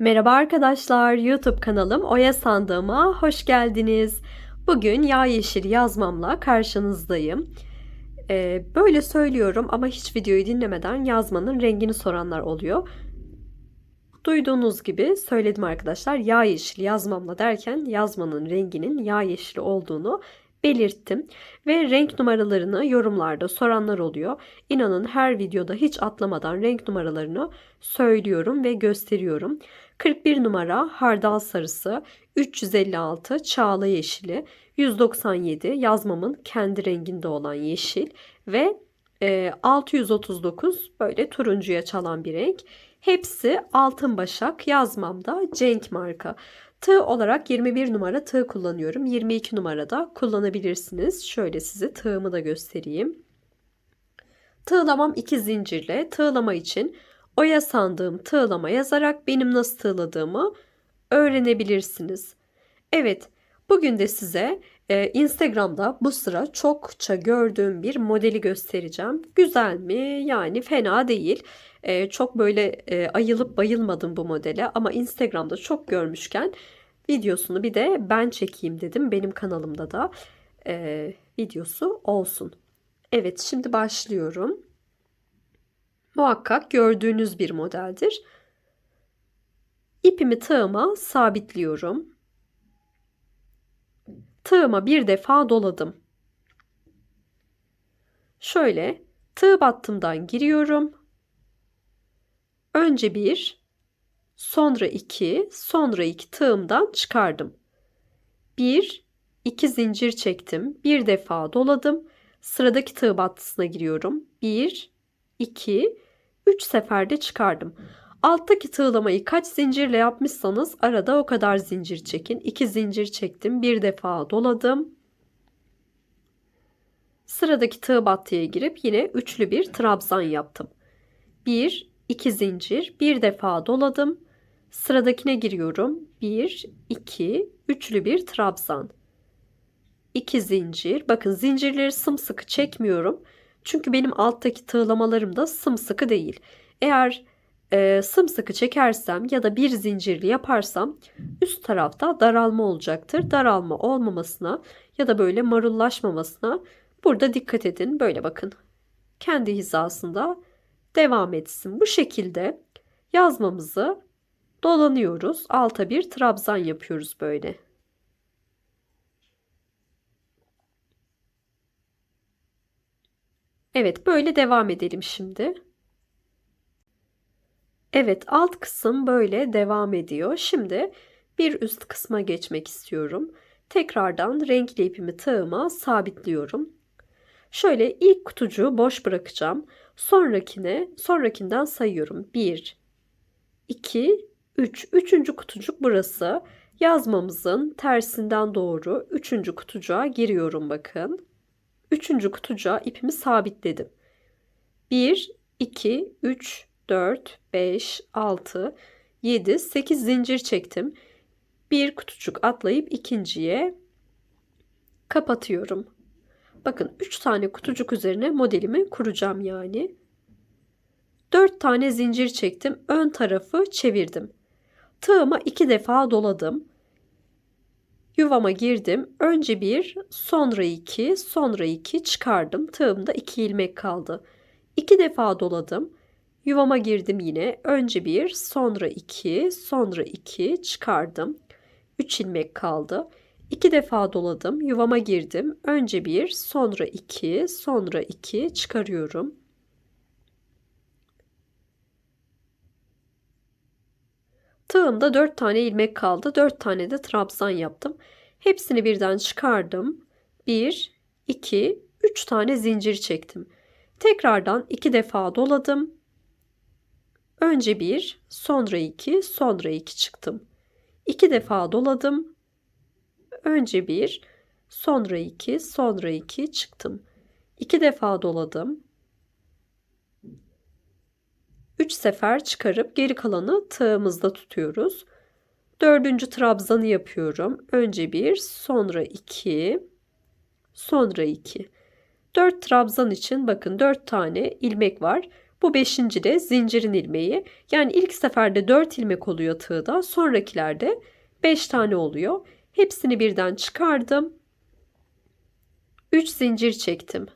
Merhaba arkadaşlar, YouTube kanalım Oya Sandığıma hoş geldiniz. Bugün yağ yeşil yazmamla karşınızdayım. Ee, böyle söylüyorum ama hiç videoyu dinlemeden yazmanın rengini soranlar oluyor. Duyduğunuz gibi söyledim arkadaşlar yağ yeşil yazmamla derken yazmanın renginin yağ yeşili olduğunu belirttim ve renk numaralarını yorumlarda soranlar oluyor. İnanın her videoda hiç atlamadan renk numaralarını söylüyorum ve gösteriyorum. 41 numara hardal sarısı, 356 çağla yeşili, 197 yazmamın kendi renginde olan yeşil ve e, 639 böyle turuncuya çalan bir renk. Hepsi altın başak yazmamda Cenk marka. Tığ olarak 21 numara tığ kullanıyorum. 22 numarada kullanabilirsiniz. Şöyle size tığımı da göstereyim. Tığlamam 2 zincirle. Tığlama için oya sandığım tığlama yazarak benim nasıl tığladığımı öğrenebilirsiniz. Evet, bugün de size e, Instagram'da bu sıra çokça gördüğüm bir modeli göstereceğim. Güzel mi? Yani fena değil. E, çok böyle e, ayılıp bayılmadım bu modele ama Instagram'da çok görmüşken videosunu bir de ben çekeyim dedim. Benim kanalımda da e, videosu olsun. Evet şimdi başlıyorum. Muhakkak gördüğünüz bir modeldir. İpimi tığıma sabitliyorum. Tığıma bir defa doladım. Şöyle tığ battımdan giriyorum. Önce bir, sonra iki, sonra iki tığımdan çıkardım. Bir, iki zincir çektim. Bir defa doladım. Sıradaki tığ battısına giriyorum. Bir, iki, üç seferde çıkardım. Alttaki tığlamayı kaç zincirle yapmışsanız arada o kadar zincir çekin. İki zincir çektim. Bir defa doladım. Sıradaki tığ battıya girip yine üçlü bir trabzan yaptım. Bir, 2 zincir, bir defa doladım. Sıradakine giriyorum. 1, 2, üçlü bir trabzan. 2 zincir. Bakın zincirleri sımsıkı çekmiyorum. Çünkü benim alttaki tığlamalarım da sımsıkı değil. Eğer e, sımsıkı çekersem ya da bir zincirli yaparsam üst tarafta daralma olacaktır. Daralma olmamasına ya da böyle marullaşmamasına burada dikkat edin. Böyle bakın. Kendi hizasında devam etsin. Bu şekilde yazmamızı dolanıyoruz. Alta bir trabzan yapıyoruz böyle. Evet böyle devam edelim şimdi. Evet alt kısım böyle devam ediyor. Şimdi bir üst kısma geçmek istiyorum. Tekrardan renkli ipimi tığıma sabitliyorum. Şöyle ilk kutucuğu boş bırakacağım. Sonrakine, sonrakinden sayıyorum. 1, 2, 3. Üçüncü kutucuk burası. Yazmamızın tersinden doğru üçüncü kutucuğa giriyorum bakın. Üçüncü kutucuğa ipimi sabitledim. 1, 2, 3, 4, 5, 6, 7, 8 zincir çektim. Bir kutucuk atlayıp ikinciye kapatıyorum. Bakın 3 tane kutucuk üzerine modelimi kuracağım yani. 4 tane zincir çektim. Ön tarafı çevirdim. Tığıma 2 defa doladım. Yuvama girdim. Önce bir, sonra iki, sonra iki çıkardım. Tığımda 2 ilmek kaldı. 2 defa doladım. Yuvama girdim yine. Önce bir, sonra iki, sonra iki çıkardım. 3 ilmek kaldı. İki defa doladım. Yuvama girdim. Önce bir, sonra iki, sonra iki çıkarıyorum. Tığımda 4 tane ilmek kaldı. 4 tane de trabzan yaptım. Hepsini birden çıkardım. 1, 2, 3 tane zincir çektim. Tekrardan 2 defa doladım. Önce 1, sonra 2, sonra 2 çıktım. 2 defa doladım. Önce bir, sonra iki, sonra iki çıktım. İki defa doladım. Üç sefer çıkarıp geri kalanı tığımızda tutuyoruz. Dördüncü trabzanı yapıyorum. Önce bir, sonra iki, sonra iki. Dört trabzan için bakın dört tane ilmek var. Bu beşinci de zincirin ilmeği. Yani ilk seferde 4 ilmek oluyor tığda. Sonrakilerde 5 tane oluyor. Hepsini birden çıkardım. 3 zincir çektim.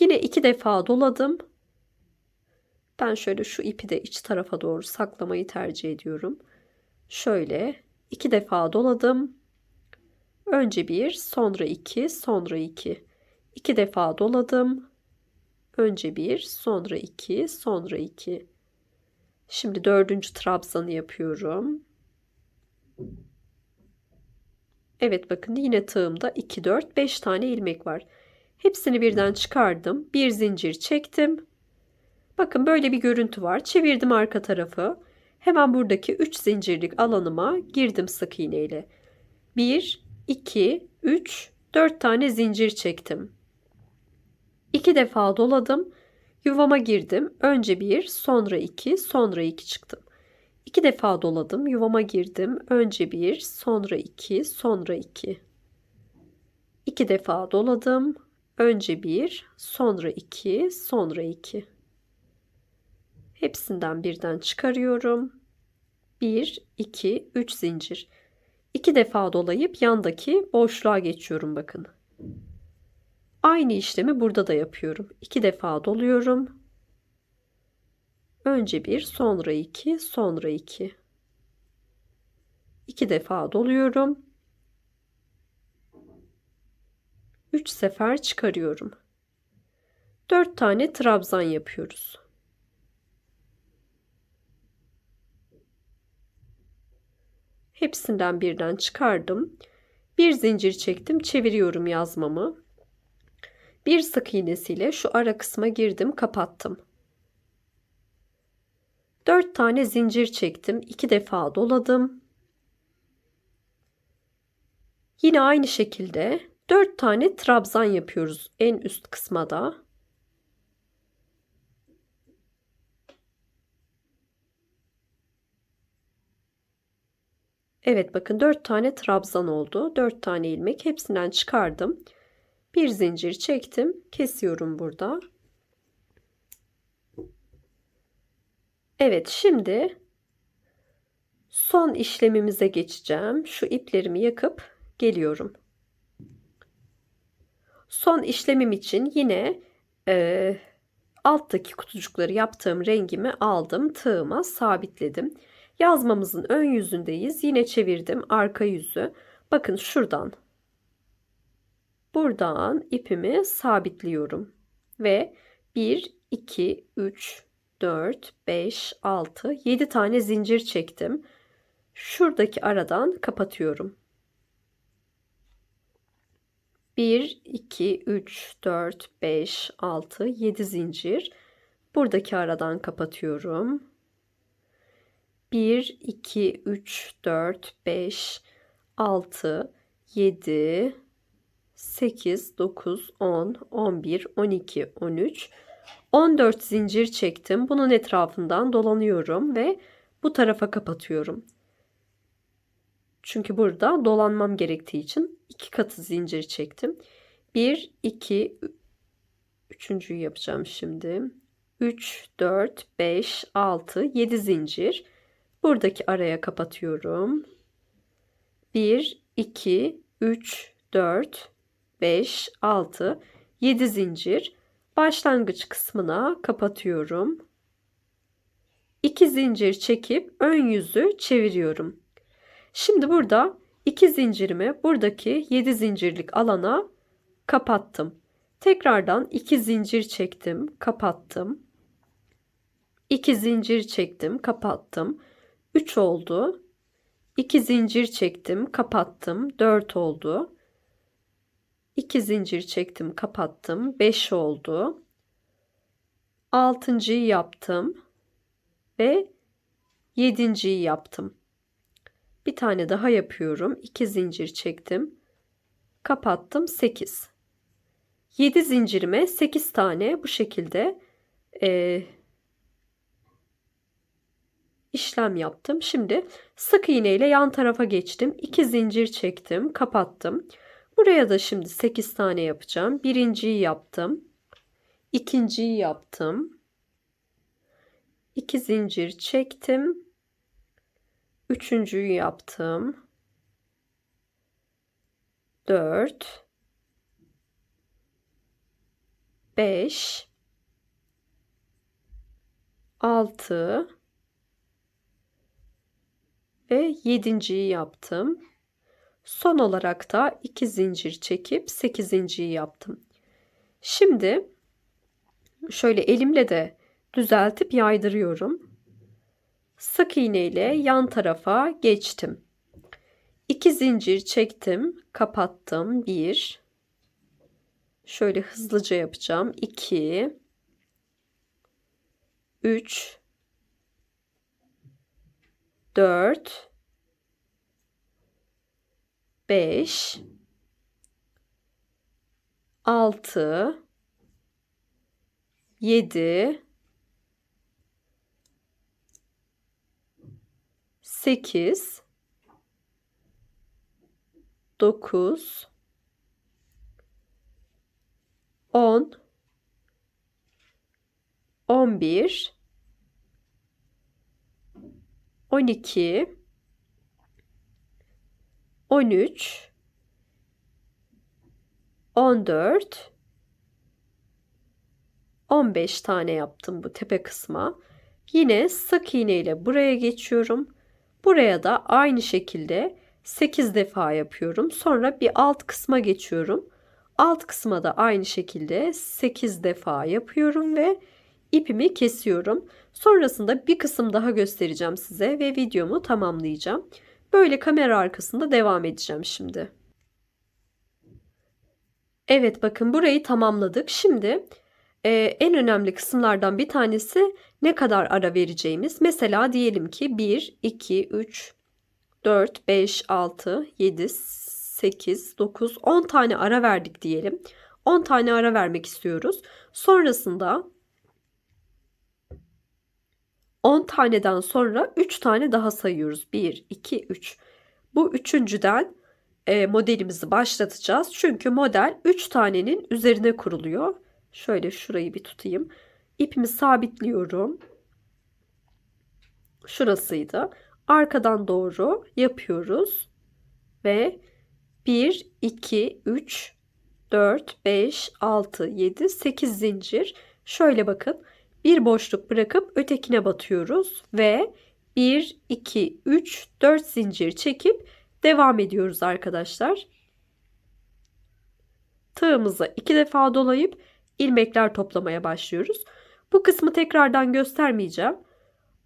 Yine iki defa doladım. Ben şöyle şu ipi de iç tarafa doğru saklamayı tercih ediyorum. Şöyle iki defa doladım. Önce bir, sonra iki, sonra iki. İki defa doladım. Önce bir, sonra iki, sonra iki. Şimdi dördüncü trabzanı yapıyorum. Evet bakın yine tığımda 2, 4, 5 tane ilmek var. Hepsini birden çıkardım. Bir zincir çektim. Bakın böyle bir görüntü var. Çevirdim arka tarafı. Hemen buradaki 3 zincirlik alanıma girdim sık iğne ile. 1, 2, 3, 4 tane zincir çektim. 2 defa doladım. Yuvama girdim. Önce 1, sonra 2, sonra 2 çıktım. 2 defa doladım. Yuvama girdim. Önce 1, sonra 2, sonra 2. 2 defa doladım. Önce 1, sonra 2, sonra 2. Hepsinden birden çıkarıyorum. 1, 2, 3 zincir. 2 defa dolayıp yandaki boşluğa geçiyorum bakın. Aynı işlemi burada da yapıyorum. 2 defa doluyorum. Önce 1, sonra 2, sonra 2. 2 defa doluyorum. 3 sefer çıkarıyorum. 4 tane trabzan yapıyoruz. Hepsinden birden çıkardım. Bir zincir çektim, çeviriyorum yazmamı. Bir sık iğnesiyle şu ara kısma girdim, kapattım. 4 tane zincir çektim, 2 defa doladım. Yine aynı şekilde 4 tane trabzan yapıyoruz en üst kısma da. Evet bakın 4 tane trabzan oldu. 4 tane ilmek hepsinden çıkardım. Bir zincir çektim. Kesiyorum burada. Evet şimdi son işlemimize geçeceğim. Şu iplerimi yakıp geliyorum. Son işlemim için yine e, alttaki kutucukları yaptığım rengimi aldım. Tığıma sabitledim. Yazmamızın ön yüzündeyiz. Yine çevirdim arka yüzü. Bakın şuradan. Buradan ipimi sabitliyorum. Ve 1, 2, 3, 4, 5, 6, 7 tane zincir çektim. Şuradaki aradan kapatıyorum. 1, 2, 3, 4, 5, 6, 7 zincir. Buradaki aradan kapatıyorum. 1, 2, 3, 4, 5, 6, 7, 8, 9, 10, 11, 12, 13, 14 zincir çektim. Bunun etrafından dolanıyorum ve bu tarafa kapatıyorum. Çünkü burada dolanmam gerektiği için iki katı zincir çektim. 1, 2, üçüncüyü yapacağım şimdi. 3, 4, 5, 6, 7 zincir. Buradaki araya kapatıyorum. 1, 2, 3, 4, 5, 6, 7 zincir. Başlangıç kısmına kapatıyorum. 2 zincir çekip ön yüzü çeviriyorum. Şimdi burada 2 zincirimi buradaki 7 zincirlik alana kapattım. Tekrardan 2 zincir çektim, kapattım. 2 zincir çektim, kapattım. 3 oldu. 2 zincir çektim, kapattım. 4 oldu. 2 zincir çektim, kapattım. 5 oldu. 6.'yı yaptım ve 7.'yi yaptım. Bir tane daha yapıyorum. 2 zincir çektim. Kapattım 8. 7 zincirime 8 tane bu şekilde e, işlem yaptım. Şimdi sık iğne ile yan tarafa geçtim. 2 zincir çektim, kapattım. Buraya da şimdi 8 tane yapacağım. Birinciyi yaptım. ikinciyi yaptım. 2 zincir çektim. Üçüncüyü yaptım. 4 5 6 ve yedinciyi yaptım. Son olarak da 2 zincir çekip 8.yi yaptım. Şimdi şöyle elimle de düzeltip yaydırıyorum. Sık iğne ile yan tarafa geçtim. 2 zincir çektim, kapattım. 1 Şöyle hızlıca yapacağım. 2 3 4 5 6 7 8 9 10 11 12 13 14 15 tane yaptım bu tepe kısma. Yine sık iğne ile buraya geçiyorum. Buraya da aynı şekilde 8 defa yapıyorum. Sonra bir alt kısma geçiyorum. Alt kısma da aynı şekilde 8 defa yapıyorum ve ipimi kesiyorum. Sonrasında bir kısım daha göstereceğim size ve videomu tamamlayacağım. Böyle kamera arkasında devam edeceğim şimdi. Evet bakın burayı tamamladık. Şimdi e, en önemli kısımlardan bir tanesi ne kadar ara vereceğimiz. Mesela diyelim ki 1, 2, 3, 4, 5, 6, 7, 8, 9, 10 tane ara verdik diyelim. 10 tane ara vermek istiyoruz. Sonrasında 10 taneden sonra 3 tane daha sayıyoruz. 1, 2, 3. Bu üçüncüden e, modelimizi başlatacağız. Çünkü model 3 tanenin üzerine kuruluyor. Şöyle şurayı bir tutayım. İpimi sabitliyorum. Şurasıydı. Arkadan doğru yapıyoruz. Ve 1, 2, 3, 4, 5, 6, 7, 8 zincir. Şöyle bakın. Bir boşluk bırakıp ötekine batıyoruz ve 1, 2, 3, 4 zincir çekip devam ediyoruz arkadaşlar. Tığımıza iki defa dolayıp ilmekler toplamaya başlıyoruz. Bu kısmı tekrardan göstermeyeceğim.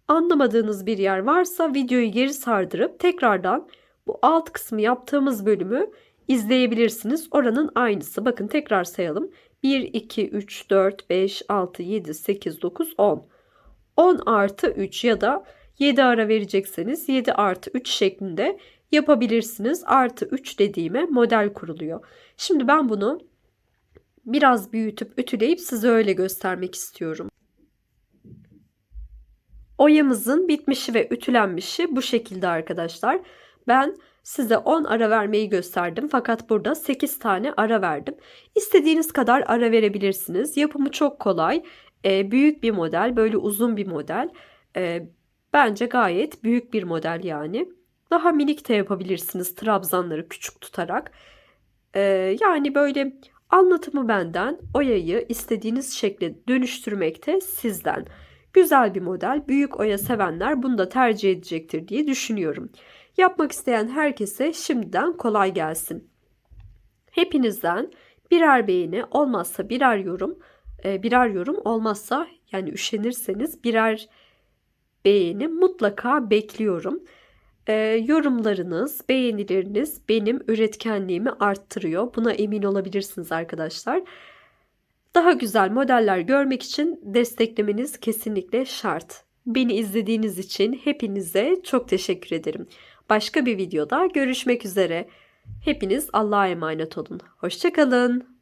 Anlamadığınız bir yer varsa videoyu geri sardırıp tekrardan bu alt kısmı yaptığımız bölümü izleyebilirsiniz. Oranın aynısı. Bakın tekrar sayalım. 1, 2, 3, 4, 5, 6, 7, 8, 9, 10. 10 artı 3 ya da 7 ara verecekseniz 7 artı 3 şeklinde yapabilirsiniz. Artı 3 dediğime model kuruluyor. Şimdi ben bunu biraz büyütüp ütüleyip size öyle göstermek istiyorum. Oyamızın bitmişi ve ütülenmişi bu şekilde arkadaşlar. Ben size 10 ara vermeyi gösterdim fakat burada 8 tane ara verdim. İstediğiniz kadar ara verebilirsiniz. Yapımı çok kolay. E, büyük bir model, böyle uzun bir model. E, bence gayet büyük bir model yani. Daha minik de yapabilirsiniz trabzanları küçük tutarak. E, yani böyle anlatımı benden, oyayı istediğiniz şekle dönüştürmekte sizden. Güzel bir model. Büyük oya sevenler bunu da tercih edecektir diye düşünüyorum. Yapmak isteyen herkese şimdiden kolay gelsin. Hepinizden birer beğeni olmazsa birer yorum, e, birer yorum olmazsa yani üşenirseniz birer beğeni mutlaka bekliyorum. E, yorumlarınız, beğenileriniz benim üretkenliğimi arttırıyor. Buna emin olabilirsiniz arkadaşlar. Daha güzel modeller görmek için desteklemeniz kesinlikle şart. Beni izlediğiniz için hepinize çok teşekkür ederim. Başka bir videoda görüşmek üzere. Hepiniz Allah'a emanet olun. Hoşçakalın.